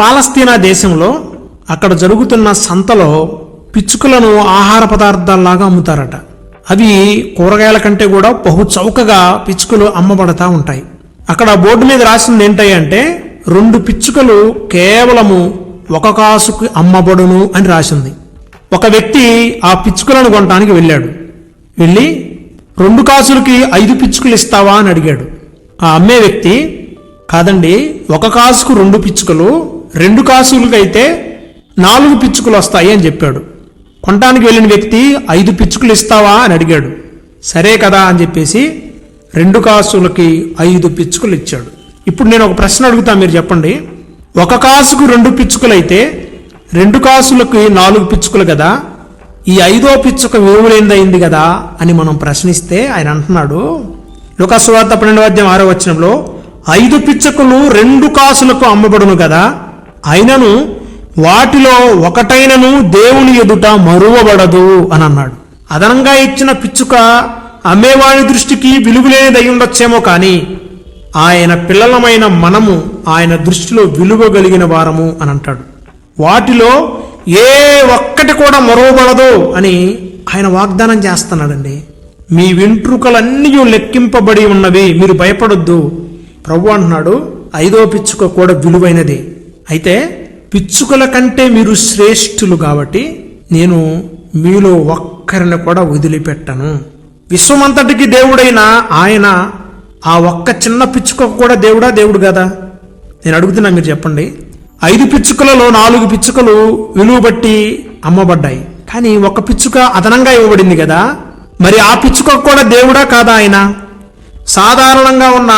పాలస్తీనా దేశంలో అక్కడ జరుగుతున్న సంతలో పిచ్చుకలను ఆహార పదార్థాల్లాగా అమ్ముతారట. అవి కూరగాయల కంటే కూడా బహు చౌకగా పిచ్చుకలు అమ్మబడతా ఉంటాయి. అక్కడ బోర్డు మీద రాసింది ఏంటంటే రెండు పిచ్చుకలు కేవలము ఒక కాసుకు అమ్మబడును అని రాసింది. ఒక వ్యక్తి ఆ పిచ్చుకలను కొనడానికి వెళ్ళాడు. వెళ్ళి రెండు కాసులకి ఐదు పిచ్చుకలు ఇస్తావా అని అడిగాడు. ఆ అమ్మే వ్యక్తి కాదండి ఒక కాసుకు రెండు పిచ్చుకలు రెండు కాసులకైతే నాలుగు పిచ్చుకలు వస్తాయి అని చెప్పాడు. కొనటానికి వెళ్ళిన వ్యక్తి ఐదు పిచ్చుకలు ఇస్తావా అని అడిగాడు. సరే కదా అని చెప్పేసి రెండు కాసులకి ఐదు పిచ్చుకలు ఇచ్చాడు ఇప్పుడు నేను ఒక ప్రశ్న అడుగుతా మీరు చెప్పండి. ఒక కాసుకు రెండు పిచ్చుకలైతే రెండు కాసులకి నాలుగు పిచ్చుకలు కదా? ఈ ఐదో పిచ్చుక విలువలేనిదైంది కదా అని మనం ప్రశ్నిస్తే ఆయన అంటున్నాడు. లుకస్వార్త పన్నెండవ అధ్యాయం ఆరో వచనంలో ఐదు పిచ్చుకలు రెండు కాసులకు అమ్మబడును కదా? అయినను వాటిలో ఒకటైనను దేవుని ఎదుట మరువబడదు అని అన్నాడు. అదనంగా ఇచ్చిన పిచ్చుక అమ్మేవాడి దృష్టికి విలువలేనిదై ఉండొచ్చేమో కానీ ఆయన పిల్లలమైన మనము ఆయన దృష్టిలో విలువ కలిగిన వారము అని అంటాడు. వాటిలో ఏ ఒక్కటి కూడా మరువబడదు అని ఆయన వాగ్దానం చేస్తున్నాడండి. మీ వెంట్రుకలన్నీ లెక్కింపబడి ఉన్నవి మీరు భయపడొద్దు. ప్రభు అంటున్నాడు ఐదో పిచ్చుక కూడా విలువైనది. అయితే పిచ్చుకల కంటే మీరు శ్రేష్ఠులు కాబట్టి నేను మీలో ఒక్కరిని కూడా వదిలిపెట్టను. విశ్వమంతటికి దేవుడైన ఆయన ఆ ఒక్క చిన్న పిచ్చుక కూడా దేవుడా దేవుడు కదా? నేను అడుగుతున్నా మీరు చెప్పండి. ఐదు పిచ్చుకలలో నాలుగు పిచ్చుకలు విలువ బట్టి అమ్మబడ్డాయి. కానీ ఒక పిచ్చుక అదనంగా ఇవ్వబడింది కదా? మరి ఆ పిచ్చుక కూడా దేవుడా కాదా ఆయన? సాధారణంగా ఉన్న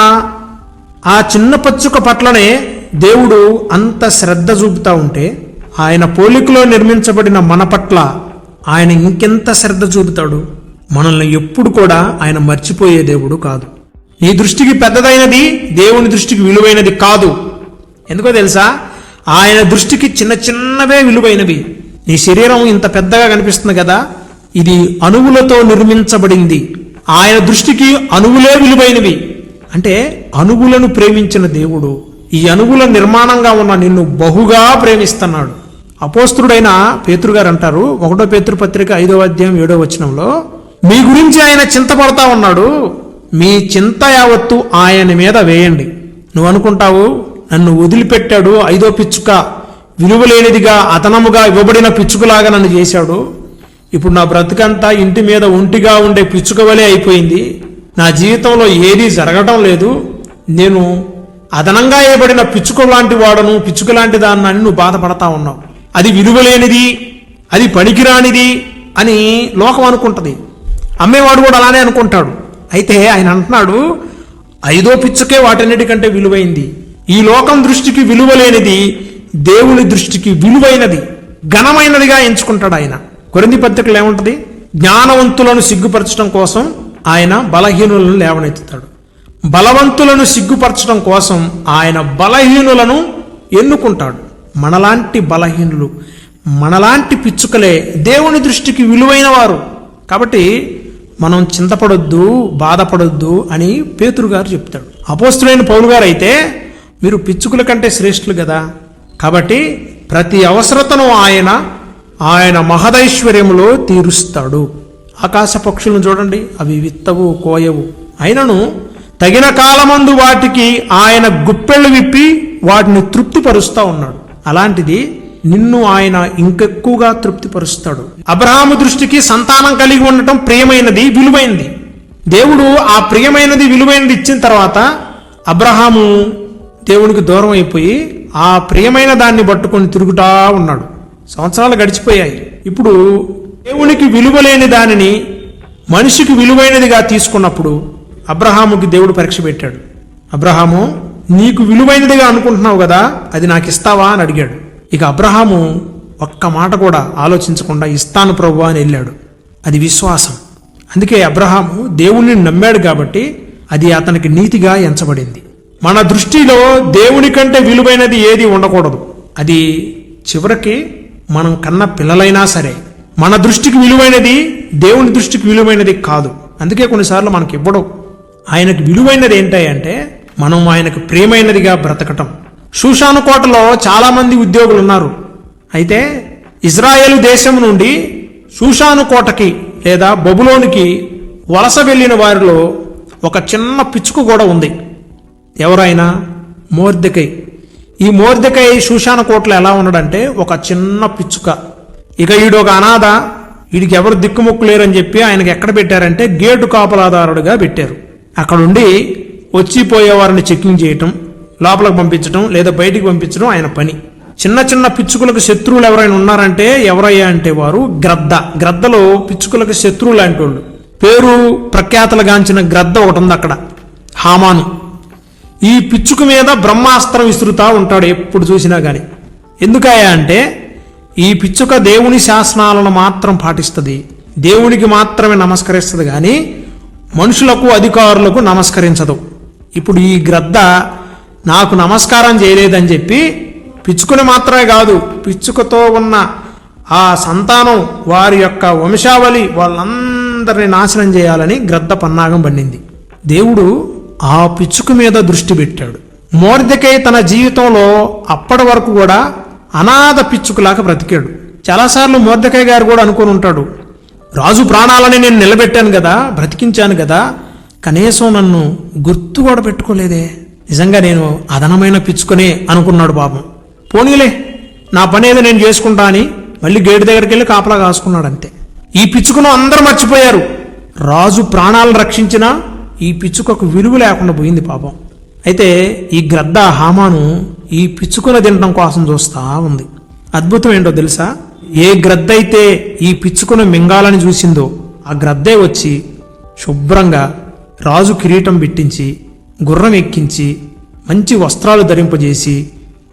ఆ చిన్న పచ్చుక పట్లనే దేవుడు అంత శ్రద్ధ చూపుతా ఉంటే ఆయన పోలికలో నిర్మించబడిన మన పట్ల ఆయన ఇంకెంత శ్రద్ధ చూపుతాడు? మనల్ని ఎప్పుడు కూడా ఆయన మర్చిపోయే దేవుడు కాదు. నీ దృష్టికి పెద్దదైనది దేవుని దృష్టికి విలువైనది కాదు. ఎందుకో తెలుసా? ఆయన దృష్టికి చిన్న చిన్నవే విలువైనవి. నీ శరీరం ఇంత పెద్దగా కనిపిస్తుంది కదా? ఇది అణువులతో నిర్మించబడింది. ఆయన దృష్టికి అణువులే విలువైనవి. అంటే అణువులను ప్రేమించిన దేవుడు ఈ అణువుల నిర్మాణంగా ఉన్న నిన్ను బహుగా ప్రేమిస్తున్నాడు. అపోస్తుడైన పేతృగారు అంటారు ఒకటో పేతృపత్రిక పత్రిక ఐదో అధ్యాయం ఏడో వచనంలో మీ గురించి ఆయన చింతపడతా ఉన్నాడు మీ చింత యావత్తు ఆయన మీద వేయండి. నువ్వు అనుకుంటావు నన్ను వదిలిపెట్టాడు ఐదో పిచ్చుక విలువలేనిదిగా అతనముగా ఇవ్వబడిన పిచ్చుకలాగా నన్ను చేశాడు. ఇప్పుడు నా బ్రతుకంతా ఇంటి మీద ఒంటిగా ఉండే పిచ్చుక వలె అయిపోయింది. నా జీవితంలో ఏదీ జరగటం లేదు. నేను అదనంగా ఇవ్వబడిన పిచ్చుక లాంటి వాడను పిచ్చుక లాంటి దాన్ని నువ్వు బాధపడతా ఉన్నావు. అది విలువలేనిది అది పనికిరానిది అని లోకం అనుకుంటది. అమ్మేవాడు కూడా అలానే అనుకుంటాడు. అయితే ఆయన అంటున్నాడు ఐదో పిచ్చుకే వాటన్నిటికంటే విలువైంది. ఈ లోకం దృష్టికి విలువలేనిది దేవుని దృష్టికి విలువైనది ఘనమైనదిగా ఎంచుకుంటాడు ఆయన. కొరింది పత్రికలు ఏముంటది? జ్ఞానవంతులను సిగ్గుపరచడం కోసం ఆయన బలహీనులను లేవనెత్తుతాడు. బలవంతులను సిగ్గుపరచడం కోసం ఆయన బలహీనులను ఎన్నుకుంటాడు. మనలాంటి బలహీనులు మనలాంటి పిచ్చుకలే దేవుని దృష్టికి విలువైన వారు. కాబట్టి మనం చింతపడొద్దు బాధపడొద్దు అని పేతురు గారు చెప్తాడు. అపోస్తులైన పౌలు గారు అయితే మీరు పిచ్చుకుల కంటే శ్రేష్ఠులు కదా కాబట్టి ప్రతి అవసరతను ఆయన ఆయన మహదైశ్వర్యములో తీరుస్తాడు. ఆకాశ పక్షులను చూడండి అవి విత్తవు కోయవు. అయినను తగిన కాలమందు వాటికి ఆయన గుప్పెళ్ళు విప్పి వాటిని తృప్తిపరుస్తూ ఉన్నాడు. అలాంటిది నిన్ను ఆయన ఇంకెక్కువగా తృప్తిపరుస్తాడు. అబ్రహాము దృష్టికి సంతానం కలిగి ఉండటం ప్రియమైనది విలువైంది. దేవుడు ఆ ప్రియమైనది విలువైనది ఇచ్చిన తర్వాత అబ్రహాము దేవునికి దూరం అయిపోయి ఆ ప్రియమైన దాన్ని పట్టుకొని తిరుగుతా ఉన్నాడు. సంవత్సరాలు గడిచిపోయాయి. ఇప్పుడు దేవునికి విలువలేని దానిని మనిషికి విలువైనదిగా తీసుకున్నప్పుడు అబ్రహాముకి దేవుడు పరీక్ష పెట్టాడు. అబ్రహాము నీకు విలువైనదిగా అనుకుంటున్నావు కదా అది నాకు ఇస్తావా? అని అడిగాడు. ఇక అబ్రహాము ఒక్క మాట కూడా ఆలోచించకుండా ఇస్తాను ప్రభు అని వెళ్ళాడు. అది విశ్వాసం. అందుకే అబ్రహాము దేవుణ్ణి నమ్మాడు కాబట్టి అది అతనికి నీతిగా ఎంచబడింది. మన దృష్టిలో దేవుని కంటే విలువైనది ఏది ఉండకూడదు. అది చివరికి మనం కన్న పిల్లలైనా సరే మన దృష్టికి విలువైనది దేవుని దృష్టికి విలువైనది కాదు. అందుకే కొన్నిసార్లు మనకి ఇవ్వడం. ఆయనకు విలువైనది ఏంటంటే మనం ఆయనకు ప్రియమైనదిగా బ్రతకటం. షూషాను కోటలో చాలామంది ఉద్యోగులు ఉన్నారు అయితే ఇజ్రాయేల్ దేశం నుండి షూషాను కోటకి లేదా బబులోనికి వలస వెళ్ళిన వారిలో ఒక చిన్న పిచ్చుకు కూడా ఉంది. ఎవరైనా? మోర్దికై. ఈ మోర్దికై శూషాన కోటలో ఎలా ఉన్నాడంటే ఒక చిన్న పిచ్చుక. ఇక ఈడు ఒక అనాథ వీడికి ఎవరు దిక్కుముక్కు లేరని చెప్పి ఆయనకి ఎక్కడ పెట్టారంటే గేటు కాపలాదారుడుగా పెట్టారు. అక్కడుండి వచ్చిపోయే వారిని చెక్కింగ్ చేయటం లోపలికి పంపించడం లేదా బయటికి పంపించడం ఆయన పని. చిన్న చిన్న పిచ్చుకలకు శత్రువులు ఎవరైనా ఉన్నారంటే ఎవరయ్యా అంటే వారు గ్రద్ద. గ్రద్దలో పిచ్చుకలకు శత్రువు లాంటి వాళ్ళు పేరు ప్రఖ్యాతలుగాంచిన గ్రద్ద ఒకటి ఉంది అక్కడ హామాను. ఈ పిచ్చుక మీద బ్రహ్మాస్త్రం విసురుతా ఉంటాడు ఎప్పుడు చూసినా కానీ ఎందుకయ్యా అంటే ఈ పిచ్చుక దేవుని శాసనాలను మాత్రం పాటిస్తుంది. దేవునికి మాత్రమే నమస్కరిస్తుంది కానీ మనుషులకు అధికారులకు నమస్కరించదు. ఇప్పుడు ఈ గ్రద్ద నాకు నమస్కారం చేయలేదని చెప్పి పిచ్చుకుని మాత్రమే కాదు పిచ్చుకతో ఉన్న ఆ సంతానం వారి యొక్క వంశావళి వాళ్ళందరినీ నాశనం చేయాలని గ్రద్ద పన్నాగం పండింది దేవుడు ఆ పిచ్చుకు మీద దృష్టి పెట్టాడు. మోర్దెకై తన జీవితంలో అప్పటి వరకు కూడా అనాథ పిచ్చుకులాగా బ్రతికాడు. చాలాసార్లు మోర్దెకై గారు కూడా అనుకుని ఉంటాడు రాజు ప్రాణాలని నేను నిలబెట్టాను కదా బ్రతికించాను కదా కనీసం నన్ను గుర్తు కూడా పెట్టుకోలేదే. నిజంగా నేను అదనమైన పిచ్చుకునే అనుకున్నాడు పాపం. పోనీలే నా పని ఏదో నేను చేసుకుంటా అని మళ్ళీ గేటు దగ్గరికి వెళ్ళి కాపలా కాసుకున్నాడు అంతే. ఈ పిచ్చుకను అందరూ మర్చిపోయారు. రాజు ప్రాణాలను రక్షించినా ఈ పిచ్చుకకు విలువ లేకుండా పోయింది పాపం. అయితే ఈ గ్రద్ద హామాను ఈ పిచ్చుకను తినడం కోసం చూస్తా ఉంది. అద్భుతం ఏంటో తెలుసా? ఏ గ్రద్దైతే ఈ పిచ్చుకును మింగాలని చూసిందో ఆ గ్రద్దే వచ్చి శుభ్రంగా రాజు కిరీటం పెట్టించి గుర్రం ఎక్కించి మంచి వస్త్రాలు ధరింపజేసి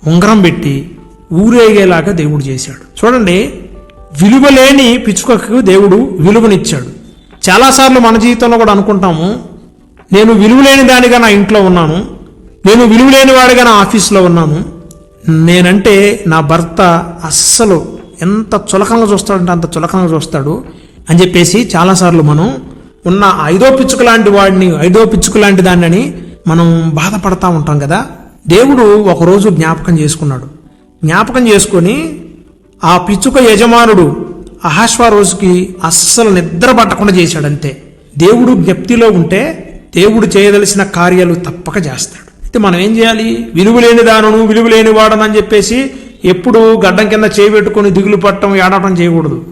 ఉంగరం పెట్టి ఊరేగేలాగా దేవుడు చేశాడు. చూడండి విలువలేని పిచ్చుకకు దేవుడు విలువనిచ్చాడు. చాలాసార్లు మన జీవితంలో కూడా అనుకుంటాము నేను విలువలేని దానిగా నా ఇంట్లో ఉన్నాను నేను విలువలేని వాడిగా నా ఆఫీస్లో ఉన్నాను నేనంటే నా భర్త అస్సలు ఎంత చులకంగా చూస్తాడంటే అంత చులకంగా చూస్తాడు అని చెప్పేసి చాలాసార్లు మనం ఉన్న ఐదో పిచ్చుక లాంటి వాడిని ఐదో పిచ్చుక లాంటి దాన్ని మనం బాధపడతా ఉంటాం కదా. దేవుడు ఒకరోజు జ్ఞాపకం చేసుకున్నాడు. జ్ఞాపకం చేసుకొని ఆ పిచ్చుక యజమానుడు అహాశ్వా రోజుకి అస్సలు నిద్ర పట్టకుండా చేశాడంతే. దేవుడు జ్ఞప్తిలో ఉంటే దేవుడు చేయదలసిన కార్యాలు తప్పక చేస్తాడు. అయితే మనం ఏం చేయాలి? విలువలేని దానను విలువలేని వాడనని చెప్పేసి ఎప్పుడు గడ్డం కింద చేపెట్టుకుని దిగులు పట్టడం ఏడటం చేయకూడదు.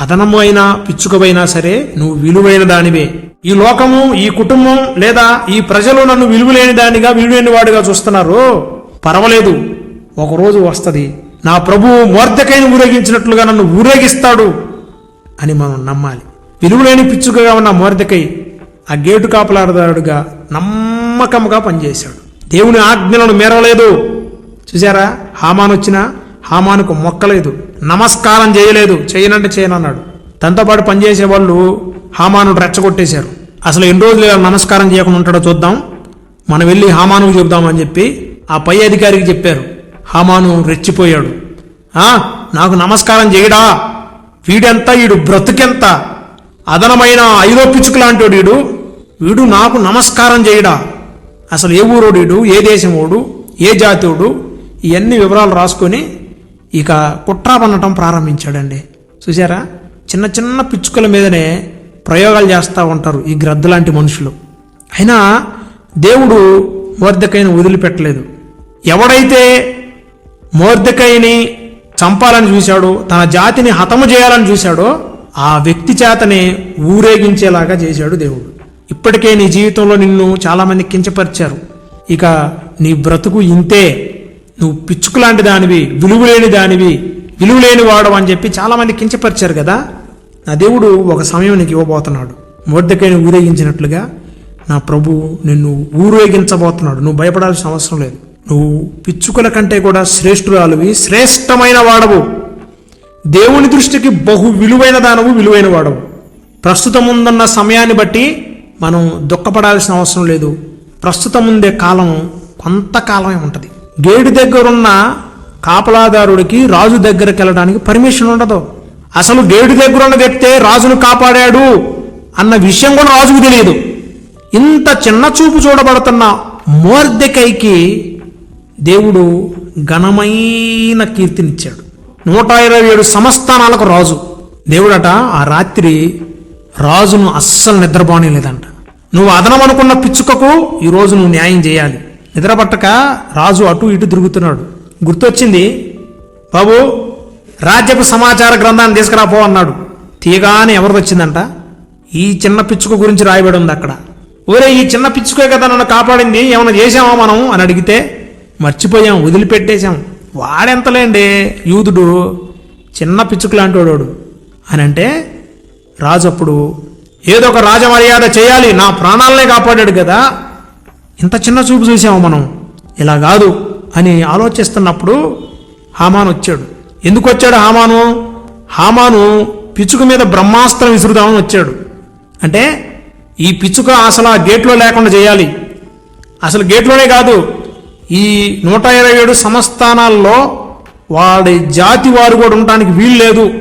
అదనము అయినా పిచ్చుకవైనా సరే నువ్వు విలువైన దానివే. ఈ లోకము ఈ కుటుంబం లేదా ఈ ప్రజలు నన్ను విలువలేని దానిగా విలువైన వాడిగా చూస్తున్నారు? పర్వాలేదు. ఒకరోజు వస్తుంది. నా ప్రభువు మోర్దకైన ఊరేగించినట్లుగా నన్ను ఊరేగిస్తాడు అని మనం నమ్మాలి. విలువలేని పిచ్చుకగా ఉన్న మోర్దకై ఆ గేటు కాపలాడదారుడుగా నమ్మకంగా పనిచేశాడు. దేవుని ఆజ్ఞలను మేరవలేదు. చూసారా హామాన్ వచ్చినా హామానుకు మొక్కలేదు నమస్కారం చేయలేదు చేయనంటే చేయనన్నాడు. తనతో పాటు పనిచేసే వాళ్ళు హామాను రెచ్చగొట్టేశారు. అసలు ఎన్ని రోజులు ఇలా నమస్కారం చేయకుండా ఉంటాడో చూద్దాం. మనం వెళ్ళి హామానుకు చెబుదామని చెప్పి ఆ పై అధికారికి చెప్పారు. హామాను రెచ్చిపోయాడు. నాకు నమస్కారం చేయడా? వీడెంత? వీడు బ్రతుకెంత? అదనమైన ఐదో పిచ్చుకు లాంటి వీడు వీడు నాకు నమస్కారం చేయడా? అసలు ఏ ఊరోడు వీడు ఏ దేశం ఓడు ఏ జాతీయుడు ఇవన్నీ వివరాలు రాసుకొని ఇక కుట్రా పన్నటం ప్రారంభించాడండి. చూసారా చిన్న చిన్న పిచ్చుకల మీదనే ప్రయోగాలు చేస్తూ ఉంటారు ఈ గ్రద్ద లాంటి మనుషులు. అయినా దేవుడు మోర్దకైని వదిలిపెట్టలేదు. ఎవడైతే మోర్దకైని చంపాలని చూశాడో తన జాతిని హతము చేయాలని చూశాడో ఆ వ్యక్తి చేతనే ఊరేగించేలాగా చేశాడు దేవుడు. ఇప్పటికే నీ జీవితంలో నిన్ను చాలామంది కించపరిచారు. ఇక నీ బ్రతుకు ఇంతే. నువ్వు పిచ్చుకులాంటి దానివి విలువలేని దానివి విలువలేని వాడు అని చెప్పి చాలామంది కించపరిచారు కదా? నా దేవుడు ఒక సమయం నీకు ఇవ్వబోతున్నాడు. మొద్దకైన ఊరేగించినట్లుగా నా ప్రభు నిన్ను ఊరేగించబోతున్నాడు. నువ్వు భయపడాల్సిన అవసరం లేదు. నువ్వు పిచ్చుకల కంటే కూడా శ్రేష్ఠురాలువి శ్రేష్టమైన వాడవు. దేవుని దృష్టికి బహు విలువైన దానవు విలువైన వాడవు. ప్రస్తుతం ఉందన్న సమయాన్ని బట్టి మనం దుఃఖపడాల్సిన అవసరం లేదు. ప్రస్తుతం ఉండే కాలం కొంతకాలమే ఉంటుంది. గేటు దగ్గరున్న కాపలాదారుడికి రాజు దగ్గరికి వెళ్ళడానికి పర్మిషన్ ఉండదు. అసలు గేటు దగ్గర ఉన్న వ్యక్తే రాజును కాపాడాడు అన్న విషయం కూడా రాజుకు తెలియదు. ఇంత చిన్న చూపు చూడబడుతున్న మోర్దెకైకి దేవుడు ఘనమైన కీర్తినిచ్చాడు. నూట ఇరవై ఏడు సంస్థానాలకు రాజు. దేవుడట ఆ రాత్రి రాజును అస్సలు నిద్రపోనేలేదంట నువ్వు అదనం అనుకున్న పిచ్చుకకు ఈరోజు నువ్వు న్యాయం చేయాలి. నిద్రపట్టక రాజు అటు ఇటు తిరుగుతున్నాడు. గుర్తొచ్చింది బాబు రాజ్యపు సమాచార గ్రంథాన్ని తీసుకురాపో అన్నాడు. తీయగానే ఎవరిది వచ్చిందంట? ఈ చిన్న పిచ్చుక గురించి రాయబడి ఉంది అక్కడ. ఓరే ఈ చిన్న పిచ్చుకే కదా నన్ను కాపాడింది ఏమైనా చేసామా మనం? అని అడిగితే మర్చిపోయాం వదిలిపెట్టేశాం. వాడెంతలేండి యూదుడు చిన్న పిచ్చుకు లాంటి వాడు అని అంటే రాజు అప్పుడు ఏదో ఒక రాజమర్యాద చేయాలి నా ప్రాణాలనే కాపాడాడు కదా ఇంత చిన్న చూపు చూసాము మనం? ఇలా కాదు అని ఆలోచిస్తున్నప్పుడు హామాను వచ్చాడు. ఎందుకు వచ్చాడు హామాను? హామాను పిచ్చుక మీద బ్రహ్మాస్త్రం విసురుదామని వచ్చాడు. అంటే ఈ పిచ్చుక అసలు ఆ గేట్లో లేకుండా చేయాలి. అసలు గేట్లోనే కాదు ఈ నూట ఇరవై ఏడు సంస్థానాల్లో వాడి జాతి వారు కూడా ఉండటానికి వీలు లేదు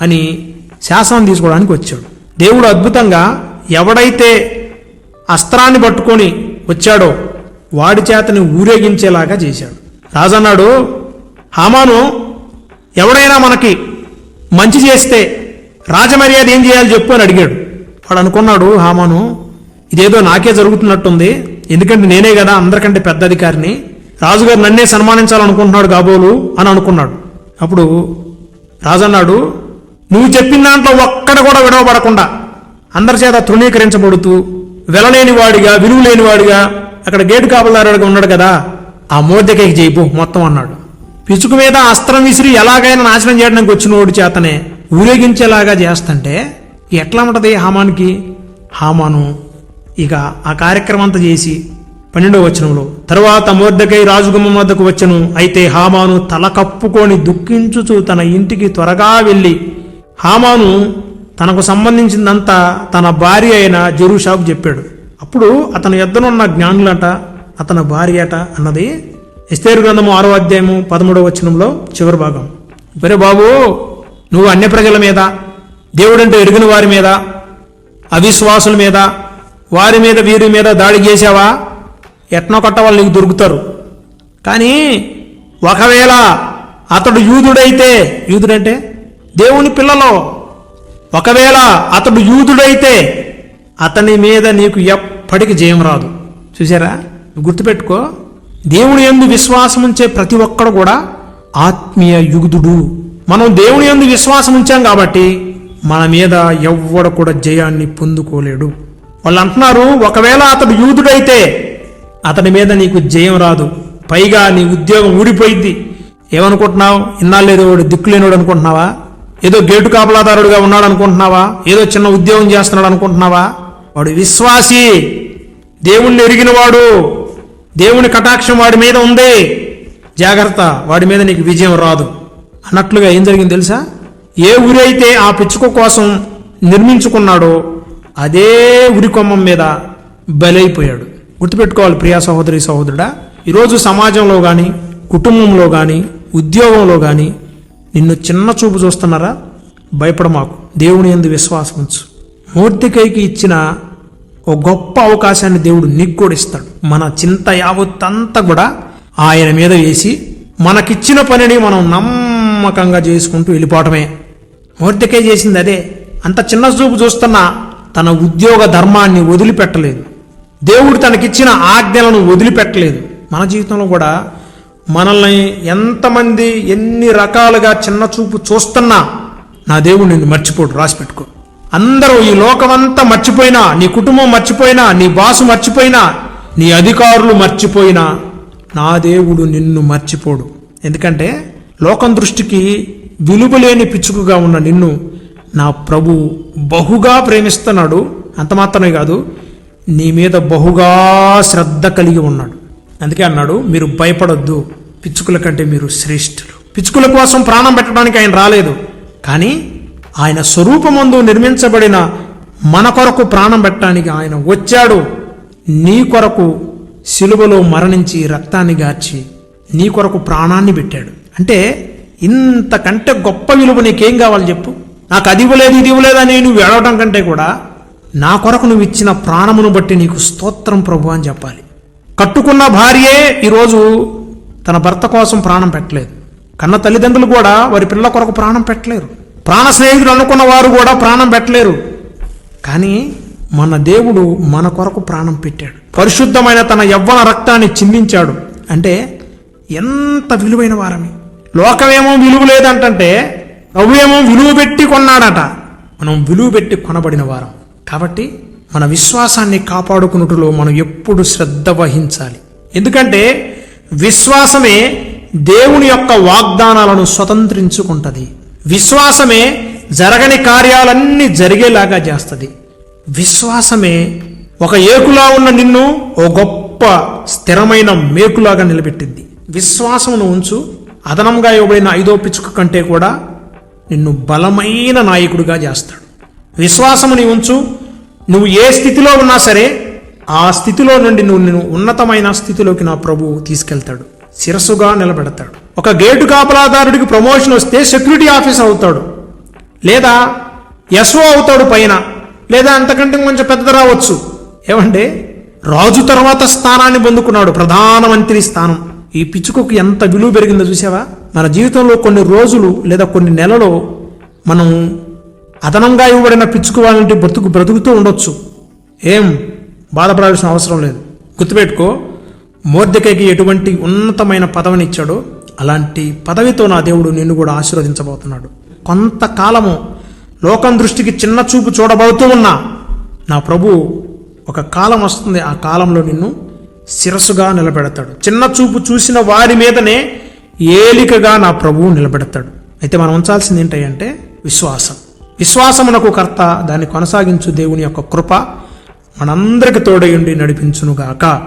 అని శాసనం తీసుకోవడానికి వచ్చాడు. దేవుడు అద్భుతంగా ఎవడైతే అస్త్రాన్ని పట్టుకొని వచ్చాడో వాడి చేతని ఊరేగించేలాగా చేశాడు. రాజన్నాడు హామాను ఎవడైనా మనకి మంచి చేస్తే రాజమర్యాద ఏం చేయాలి చెప్పు అని అడిగాడు. వాడు అనుకున్నాడు హామాను ఇదేదో నాకే జరుగుతున్నట్టుంది. ఎందుకంటే నేనే కదా అందరికంటే పెద్ద అధికారిని. రాజుగారు నన్నే సన్మానించాలనుకుంటున్నాడు కాబోలు అని అనుకున్నాడు. అప్పుడు రాజన్నాడు నువ్వు చెప్పిన దాంట్లో ఒక్కడ కూడా విడవబడకుండా అందరి చేత తృణీకరించబడుతూ వెలలేని వాడిగా విలువ వాడిగా అక్కడ గేటు కాపలారుడిగా ఉన్నాడు కదా ఆ మోర్దకైకి చేయిపు మొత్తం అన్నాడు. పిచుకు మీద అస్త్రం విసిరి ఎలాగైనా నాశనం చేయడానికి వచ్చిన వాడి చేతనే ఊరేగించేలాగా చేస్తుంటే ఎట్లా ఉంటుంది హామానికి? హామాను ఇక ఆ కార్యక్రమం అంతా చేసి పన్నెండవ వచనంలో తరువాత మోర్దకై రాజుగుమ్మం వద్దకు వచ్చను. అయితే హామాను తల కప్పుకొని దుఃఖించుచు తన ఇంటికి త్వరగా వెళ్ళి హామాను తనకు సంబంధించిందంతా తన భార్య అయిన జెరూషాకు చెప్పాడు. అప్పుడు అతని ఎద్దనున్న జ్ఞానులట అతని భార్య అట అన్నది ఎస్తేరు గ్రంథము ఆరో అధ్యాయము పదమూడవ వచనంలో చివరి భాగం. వరే బాబు నువ్వు అన్య ప్రజల మీద దేవుడంటే ఎరిగిన వారి మీద అవిశ్వాసుల మీద వారి మీద వీరి మీద దాడి చేసావా ఎట్నో కొట్ట వాళ్ళు నీకు దొరుకుతారు. కానీ ఒకవేళ అతడు యూదుడైతే యూదుడంటే దేవుని పిల్లలో ఒకవేళ అతడు యూదుడైతే అతని మీద నీకు ఎప్పటికి జయం రాదు. చూసారా? గుర్తుపెట్టుకో. దేవుని ఎందు విశ్వాసం ఉంచే ప్రతి ఒక్కడు కూడా ఆత్మీయ యుగుదుడు. మనం దేవుని ఎందు విశ్వాసం ఉంచాం కాబట్టి మన మీద ఎవ్వడు కూడా జయాన్ని పొందుకోలేడు. వాళ్ళు అంటున్నారు ఒకవేళ అతడు యూదుడైతే అతని మీద నీకు జయం రాదు. పైగా నీ ఉద్యోగం ఊడిపోయింది. ఏమనుకుంటున్నావు? ఇన్నాళ్ళేదో వాడు దిక్కులేనోడు అనుకుంటున్నావా? ఏదో గేటు కాపలాదారుడుగా ఉన్నాడు అనుకుంటున్నావా ఏదో చిన్న ఉద్యోగం చేస్తున్నాడు అనుకుంటున్నావా వాడు విశ్వాసి. దేవుణ్ణి ఎరిగినవాడు దేవుని కటాక్షం వాడి మీద ఉంది. జాగ్రత్త వాడి మీద నీకు విజయం రాదు. అన్నట్లుగా ఏం జరిగింది తెలుసా? ఏ ఊరి అయితే ఆ పిచ్చుక కోసం నిర్మించుకున్నాడో అదే ఉరికొమ్మం మీద బలైపోయాడు. గుర్తుపెట్టుకోవాలి ప్రియా సహోదరి సహోదరుడా. ఈరోజు సమాజంలో కానీ కుటుంబంలో కానీ ఉద్యోగంలో కానీ నిన్ను చిన్న చూపు చూస్తున్నారా? భయపడమాకు. దేవుని ఎందు విశ్వాసం ఉంచు. మూర్తికైకి ఇచ్చిన ఓ గొప్ప అవకాశాన్ని దేవుడు నీకు కూడా ఇస్తాడు. మన చింత యావత్తంతా కూడా ఆయన మీద వేసి మనకిచ్చిన పనిని మనం నమ్మకంగా చేసుకుంటూ వెళ్ళిపోవటమే. మూర్తికై చేసింది అదే. అంత చిన్న చూపు చూస్తున్నా తన ఉద్యోగ ధర్మాన్ని వదిలిపెట్టలేదు. దేవుడు తనకిచ్చిన ఆజ్ఞలను వదిలిపెట్టలేదు. మన జీవితంలో కూడా మనల్ని ఎంతమంది ఎన్ని రకాలుగా చిన్న చూపు చూస్తున్నా నా దేవుడు నిన్ను మర్చిపోడు రాసి పెట్టుకో. అందరూ ఈ లోకమంతా మర్చిపోయినా నీ కుటుంబం మర్చిపోయినా నీ బాసు మర్చిపోయినా నీ అధికారులు మర్చిపోయినా నా దేవుడు నిన్ను మర్చిపోడు. ఎందుకంటే లోకం దృష్టికి విలువలేని పిచ్చుకుగా ఉన్న నిన్ను నా ప్రభు బహుగా ప్రేమిస్తున్నాడు. అంత మాత్రమే కాదు నీ మీద బహుగా శ్రద్ధ కలిగి ఉన్నాడు. అందుకే అన్నాడు మీరు భయపడొద్దు. పిచ్చుకుల కంటే మీరు శ్రేష్ఠులు. పిచ్చుకుల కోసం ప్రాణం పెట్టడానికి ఆయన రాలేదు. కానీ ఆయన స్వరూపమందు నిర్మించబడిన మన కొరకు ప్రాణం పెట్టడానికి ఆయన వచ్చాడు. నీ కొరకు సిలువలో మరణించి రక్తాన్ని గార్చి నీ కొరకు ప్రాణాన్ని పెట్టాడు. అంటే ఇంతకంటే గొప్ప విలువ నీకేం కావాలి చెప్పు. నాకు అది ఇవ్వలేదు ఇది ఇవ్వలేదు అని నువ్వు ఏడవటం కంటే కూడా నా కొరకు నువ్వు ఇచ్చిన ప్రాణమును బట్టి నీకు స్తోత్రం ప్రభు అని చెప్పాలి. కట్టుకున్న భార్యే ఈరోజు తన భర్త కోసం ప్రాణం పెట్టలేదు. కన్న తల్లిదండ్రులు కూడా వారి పిల్ల కొరకు ప్రాణం పెట్టలేరు. ప్రాణ స్నేహితులు అనుకున్న వారు కూడా ప్రాణం పెట్టలేరు. కానీ మన దేవుడు మన కొరకు ప్రాణం పెట్టాడు. పరిశుద్ధమైన తన యవ్వన రక్తాన్ని చిందించాడు. అంటే ఎంత విలువైన వారమి. లోకమేమో విలువ లేదంటే ప్రభు ఏమో విలువ పెట్టి కొన్నాడట. మనం విలువ పెట్టి కొనబడిన వారం. కాబట్టి మన విశ్వాసాన్ని కాపాడుకున్నట్లో మనం ఎప్పుడు శ్రద్ధ వహించాలి. ఎందుకంటే విశ్వాసమే దేవుని యొక్క వాగ్దానాలను స్వతంత్రించుకుంటది. విశ్వాసమే జరగని కార్యాలన్నీ జరిగేలాగా చేస్తుంది. విశ్వాసమే ఒక ఏకులా ఉన్న నిన్ను ఓ గొప్ప స్థిరమైన మేకులాగా నిలబెట్టింది. విశ్వాసమును ఉంచు. అదనంగా ఇవ్వబడిన ఐదో పిచ్చుక కంటే కూడా నిన్ను బలమైన నాయకుడిగా చేస్తాడు. విశ్వాసముని ఉంచు. నువ్వు ఏ స్థితిలో ఉన్నా సరే ఆ స్థితిలో నుండి నువ్వు నిన్ను ఉన్నతమైన స్థితిలోకి నా ప్రభువు తీసుకెళ్తాడు. శిరస్సుగా నిలబెడతాడు. ఒక గేటు కాపలాదారుడికి ప్రమోషన్ వస్తే సెక్యూరిటీ ఆఫీసర్ అవుతాడు. లేదా ఎస్ఓ అవుతాడు పైన. లేదా అంతకంటే కొంచెం పెద్ద రావచ్చు. ఏమంటే రాజు తర్వాత స్థానాన్ని పొందుకున్నాడు. ప్రధానమంత్రి స్థానం. ఈ పిచ్చుకకు ఎంత విలువ పెరిగిందో చూసావా? మన జీవితంలో కొన్ని రోజులు లేదా కొన్ని నెలలో మనం అదనంగా ఇవ్వబడిన పిచ్చుకు బ్రతుకు బ్రతుకుతూ ఉండొచ్చు. ఏం? బాధపడాల్సిన అవసరం లేదు. గుర్తుపెట్టుకో మోర్దకైకి ఎటువంటి ఉన్నతమైన పదవిని ఇచ్చాడో అలాంటి పదవితో నా దేవుడు నిన్ను కూడా ఆశీర్వదించబోతున్నాడు. కొంతకాలము లోకం దృష్టికి చిన్న చూపు చూడబోతూ ఉన్నా నా ప్రభు ఒక కాలం వస్తుంది ఆ కాలంలో నిన్ను శిరస్సుగా నిలబెడతాడు. చిన్న చూపు చూసిన వారి మీదనే ఏలికగా నా ప్రభువు నిలబెడతాడు. అయితే మనం ఉంచాల్సింది ఏంటంటే విశ్వాసం. విశ్వాసమునకు కర్త దాన్ని కొనసాగించు దేవుని యొక్క కృప మనందరికి తోడయుండి నడిపించునుగాక.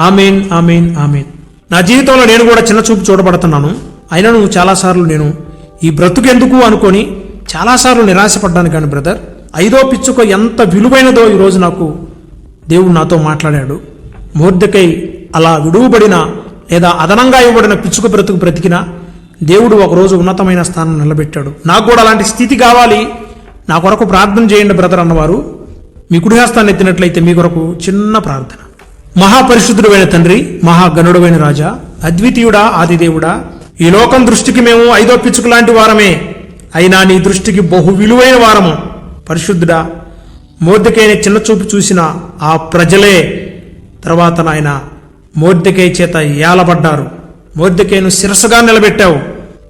Amen amen amen. నా జీవితంలో నేను కూడా చిన్న చూపు చూడబడుతున్నాను. అయినను చాలాసార్లు నేను ఈ బ్రతుకెందుకు అనుకొని చాలాసార్లు నిరాశపడ్డాను కానీ బ్రదర్. ఐదో పిచ్చుక ఎంత విలువైనదో ఈరోజు నాకు దేవుడు నాతో మాట్లాడాడు. మూర్ధకై అలా విడువబడిన లేదా అదనంగా ఇవ్వబడిన పిచ్చుక బ్రతుకు బ్రతికిన దేవుడు ఒకరోజు ఉన్నతమైన స్థానం నిలబెట్టాడు. నాకు కూడా అలాంటి స్థితి కావాలి. నా కొరకు ప్రార్థన చేయండి బ్రదర్ అన్నవారు. మీ కుడి ఎత్తినట్లయితే మీ కొరకు చిన్న ప్రార్థన. మహాపరిశుద్ధుడైన తండ్రి మహాగణుడమైన రాజా అద్వితీయుడా ఆదిదేవుడా ఈ లోకం దృష్టికి మేము ఐదో పిచ్చుకు లాంటి వారమే. అయినా నీ దృష్టికి బహు విలువైన వారము. పరిశుద్ధుడా మోర్దకైన చిన్న చూపు చూసిన ఆ ప్రజలే. తర్వాత నాయన మోర్దకై చేత ఏలబడ్డారు. మోర్దకేను శిరస్సుగా నిలబెట్టావు.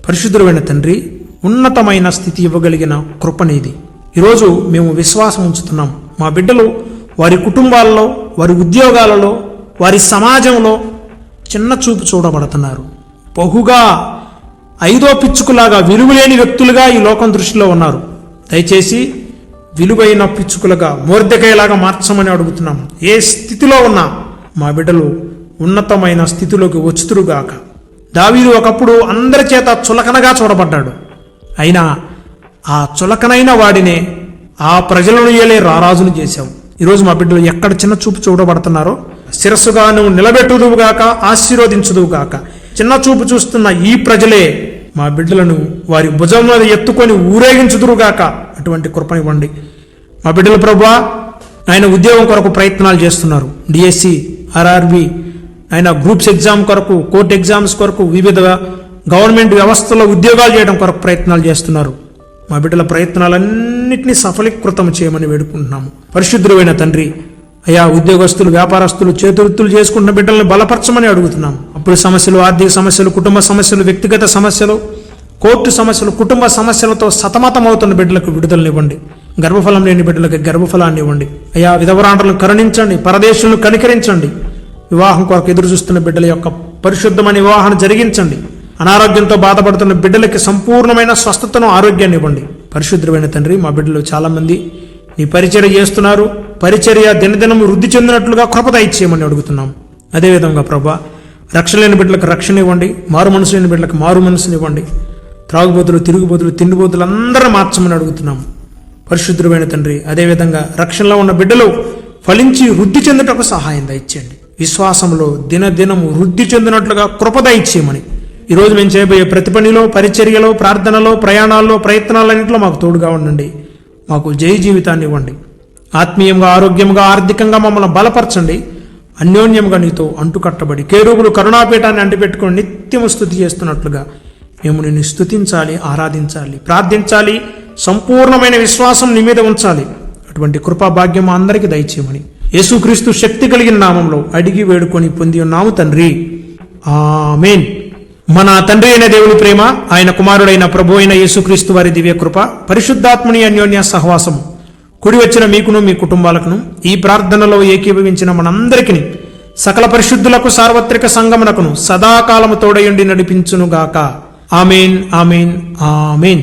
పరిశుద్ధుడైన తండ్రి ఉన్నతమైన స్థితి ఇవ్వగలిగిన కృపనేది. ఈరోజు మేము విశ్వాసం ఉంచుతున్నాం. మా బిడ్డలు వారి కుటుంబాలలో వారి ఉద్యోగాలలో వారి సమాజంలో చిన్న చూపు చూడబడుతున్నారు. బహుగా ఐదో పిచ్చుకులాగా విలువలేని వ్యక్తులుగా ఈ లోకం దృష్టిలో ఉన్నారు. దయచేసి విలువైన పిచ్చుకులుగా మోర్దకాయలాగా మార్చమని అడుగుతున్నాం. ఏ స్థితిలో ఉన్నా మా బిడ్డలు ఉన్నతమైన స్థితిలోకి వచ్చుతురుగాక దావీదు ఒకప్పుడు అందరి చేత చులకనగా చూడబడ్డాడు. అయినా ఆ చులకనైన వాడినే ఆ ప్రజలను ఏలే రారాజును చేశావు. ఈరోజు మా బిడ్డలు ఎక్కడ చిన్న చూపు చూడబడుతున్నారో శిరస్సుగా నువ్వు నిలబెట్టుదువుగాక ఆశీర్వదించుదువుగాక చిన్న చూపు చూస్తున్న ఈ ప్రజలే మా బిడ్డలను వారి భుజం మీద ఎత్తుకొని ఊరేగించుదురుగాక అటువంటి కృపనివ్వండి. మా బిడ్డల ప్రభా ఆయన ఉద్యోగం కొరకు ప్రయత్నాలు చేస్తున్నారు. డిఎస్సి ఆర్ఆర్బి ఆయన గ్రూప్స్ ఎగ్జామ్ కొరకు కోర్ట్ ఎగ్జామ్స్ కొరకు వివిధ గవర్నమెంట్ వ్యవస్థలో ఉద్యోగాలు చేయడం కొరకు ప్రయత్నాలు చేస్తున్నారు. మా బిడ్డల ప్రయత్నాలన్నింటినీ సఫలీకృతం చేయమని వేడుకుంటున్నాము. పరిశుద్ధుడైన తండ్రి అయా ఉద్యోగస్తులు వ్యాపారస్తులు చేతువృత్తులు చేసుకుంటున్న బిడ్డల్ని బలపరచమని అడుగుతున్నాం. అప్పుడు సమస్యలు ఆర్థిక సమస్యలు కుటుంబ సమస్యలు వ్యక్తిగత సమస్యలు కోర్టు సమస్యలు కుటుంబ సమస్యలతో సతమతమవుతున్న బిడ్డలకు విడుదలనివ్వండి గర్భఫలం లేని బిడ్డలకు గర్భఫలాన్ని ఇవ్వండి. అయా విధవరాండ్రులను కరుణించండి పరదేశులను కనికరించండి. వివాహం కొరకు ఎదురు చూస్తున్న బిడ్డల యొక్క పరిశుద్ధమైన వివాహం జరిగించండి. అనారోగ్యంతో బాధపడుతున్న బిడ్డలకి సంపూర్ణమైన స్వస్థతను ఆరోగ్యాన్ని ఇవ్వండి. పరిశుద్ధమైన తండ్రి మా బిడ్డలు చాలామంది నీ పరిచర్య చేస్తున్నారు. పరిచర్య దినదినం వృద్ధి చెందినట్లుగా కృపద ఇచ్చేయమని అడుగుతున్నాం. అదేవిధంగా ప్రభా రక్షణ లేని బిడ్డలకు రక్షణ ఇవ్వండి. మారు మనసు లేని బిడ్డలకు మారు మనసుని ఇవ్వండి. త్రాగుబోతులు తిరుగుబోతులు తిండిబోతులు అందరూ మార్చమని అడుగుతున్నాం. పరిశుద్ధమైన తండ్రి అదేవిధంగా రక్షణలో ఉన్న బిడ్డలు ఫలించి వృద్ధి చెందుటకు సహాయం దయచేయండి. విశ్వాసంలో దినదినము వృద్ధి చెందినట్లుగా కృప దయచేయమని. ఈరోజు మేము చేయబోయే ప్రతి పనిలో పరిచర్యలో ప్రార్థనలో ప్రయాణాల్లో ప్రయత్నాలన్నింటిలో మాకు తోడుగా ఉండండి. మాకు జయ జీవితాన్ని ఇవ్వండి. ఆత్మీయంగా ఆరోగ్యంగా ఆర్థికంగా మమ్మల్ని బలపరచండి. అన్యోన్యంగా నీతో అంటుకట్టబడి కేరూపులు కరుణాపీఠాన్ని అంటిపెట్టుకుని నిత్యము స్థుతి చేస్తున్నట్లుగా మేము నిన్ను స్థుతించాలి ఆరాధించాలి ప్రార్థించాలి సంపూర్ణమైన విశ్వాసం నీ మీద ఉంచాలి. అటువంటి కృపా భాగ్యం అందరికీ దయచేయమని. యేసుక్రీస్తు శక్తి కలిగిన నామంలో అడిగి వేడుకొని పొంది ఉన్నాము తండ్రి. ఆమేన్. మన తండ్రి అయిన దేవుని ప్రేమ ఆయన కుమారుడైన ప్రభు అయిన యేసుక్రీస్తు వారి దివ్య కృప పరిశుద్ధాత్మని అన్యోన్య సహవాసము కుడి వచ్చిన మీకును మీ కుటుంబాలకును ఈ ప్రార్థనలో ఏకీభవించిన మనందరికీ సకల పరిశుద్ధులకు సార్వత్రిక సంగమనకును సదాకాలము తోడయుండి నడిపించునుగాక. Amen amen amen.